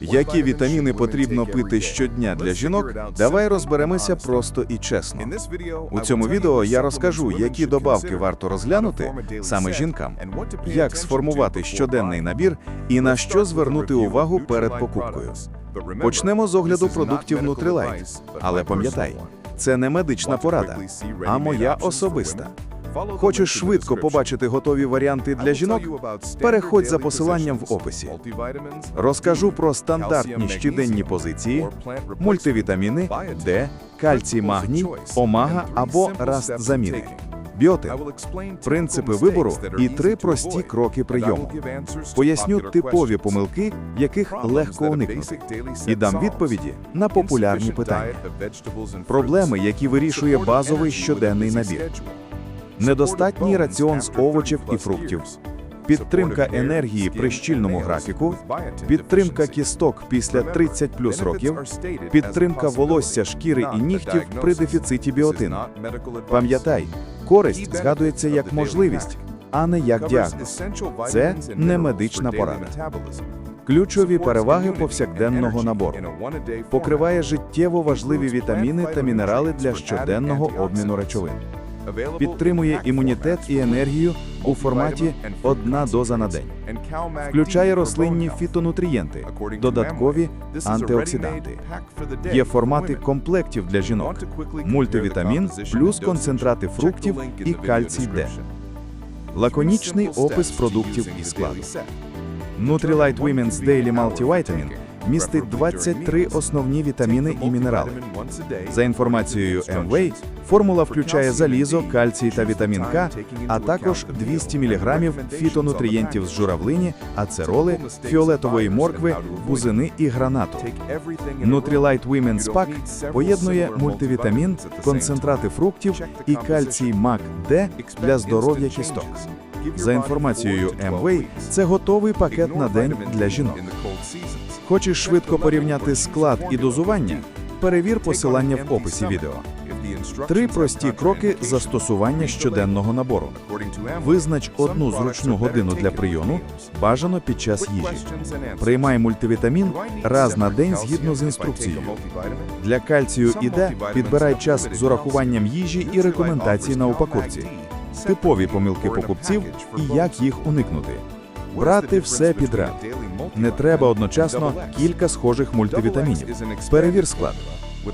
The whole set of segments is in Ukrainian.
Які вітаміни потрібно пити щодня для жінок? Давай розберемося просто і чесно. У цьому відео я розкажу, які добавки варто розглянути саме жінкам, як сформувати щоденний набір і на що звернути увагу перед покупкою. Почнемо з огляду продуктів Nutrilite. Але пам'ятай, це не медична порада, а моя особиста. Хочеш швидко побачити готові варіанти для жінок? Переходь за посиланням в описі. Розкажу про стандартні щоденні позиції, мультивітаміни, Д, кальцій, магній, омага або раст заміни, біотин, принципи вибору і три прості кроки прийому. Поясню типові помилки, яких легко уникнути, і дам відповіді на популярні питання. Проблеми, які вирішує базовий щоденний набір. Недостатній раціон з овочів і фруктів, підтримка енергії при щільному графіку, підтримка кісток після 30 плюс років, підтримка волосся, шкіри і нігтів при дефіциті біотину. Пам'ятай, користь згадується як можливість, а не як діагноз. Це не медична порада. Ключові переваги повсякденного набору. Покриває життєво важливі вітаміни та мінерали для щоденного обміну речовин. Підтримує імунітет і енергію у форматі одна доза на день. Включає рослинні фітонутрієнти, додаткові антиоксиданти. Є формати комплектів для жінок, мультивітамін плюс концентрати фруктів і кальцій Д. Лаконічний опис продуктів і складу. Nutrilite Women's Daily Multivitamin містить 23 основні вітаміни і мінерали. За інформацією МВ, формула включає залізо, кальцій та вітамін К, а також 200 мг фітонутрієнтів з журавлині, ацероли, фіолетової моркви, бузини і гранату. Nutrilite Women's Pack поєднує мультивітамін, концентрати фруктів і кальцій МАК Д для здоров'я кісток. За інформацією МВ, це готовий пакет на день для жінок. Хочеш швидко порівняти склад і дозування? Перевір посилання в описі відео. Три прості кроки застосування щоденного набору. Визнач одну зручну годину для прийому, бажано під час їжі. Приймай мультивітамін раз на день згідно з інструкцією. Для кальцію і Д підбирай час з урахуванням їжі і рекомендацій на упаковці. Типові помилки покупців і як їх уникнути. Брати все підряд. Не треба одночасно кілька схожих мультивітамінів. Перевір склад.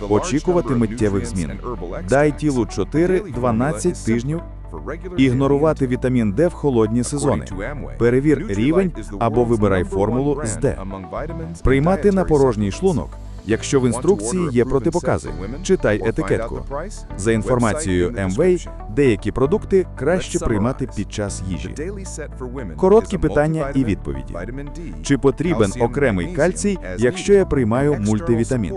Очікувати миттєвих змін. Дай тілу 4-12 тижнів. Ігнорувати вітамін Д в холодні сезони. Перевір рівень або вибирай формулу з Д. Приймати на порожній шлунок. Якщо в інструкції є протипокази, читай етикетку. За інформацією МВ, деякі продукти краще приймати під час їжі. Короткі питання і відповіді. Чи потрібен окремий кальцій, якщо я приймаю мультивітамін?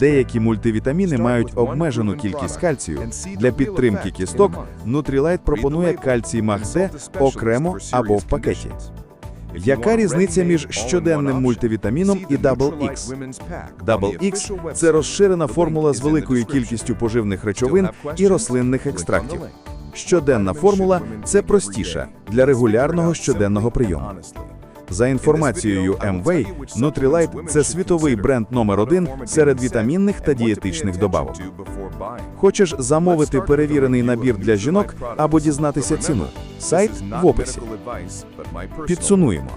Деякі мультивітаміни мають обмежену кількість кальцію. Для підтримки кісток Nutrilite пропонує кальцій МАГД окремо або в пакеті. Яка різниця між щоденним мультивітаміном і Double X? Double X – це розширена формула з великою кількістю поживних речовин і рослинних екстрактів. Щоденна формула це простіша для регулярного щоденного прийому. За інформацією МВ, Nutrilite – це світовий бренд номер один серед вітамінних та дієтичних добавок. Хочеш замовити перевірений набір для жінок або дізнатися ціну? Сайт в описі. Підсунуємо.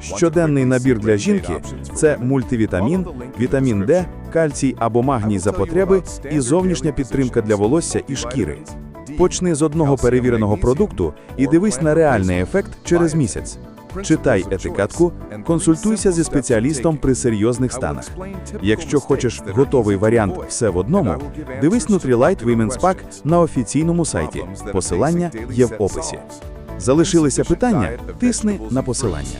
Щоденний набір для жінки це мультивітамін, вітамін Д, кальцій або магній за потреби і зовнішня підтримка для волосся і шкіри. Почни з одного перевіреного продукту і дивись на реальний ефект через місяць. Читай етикетку, консультуйся зі спеціалістом при серйозних станах. Якщо хочеш готовий варіант все в одному, дивись Nutrilite Women's Pack на офіційному сайті. Посилання є в описі. Залишилися питання? Тисни на посилання.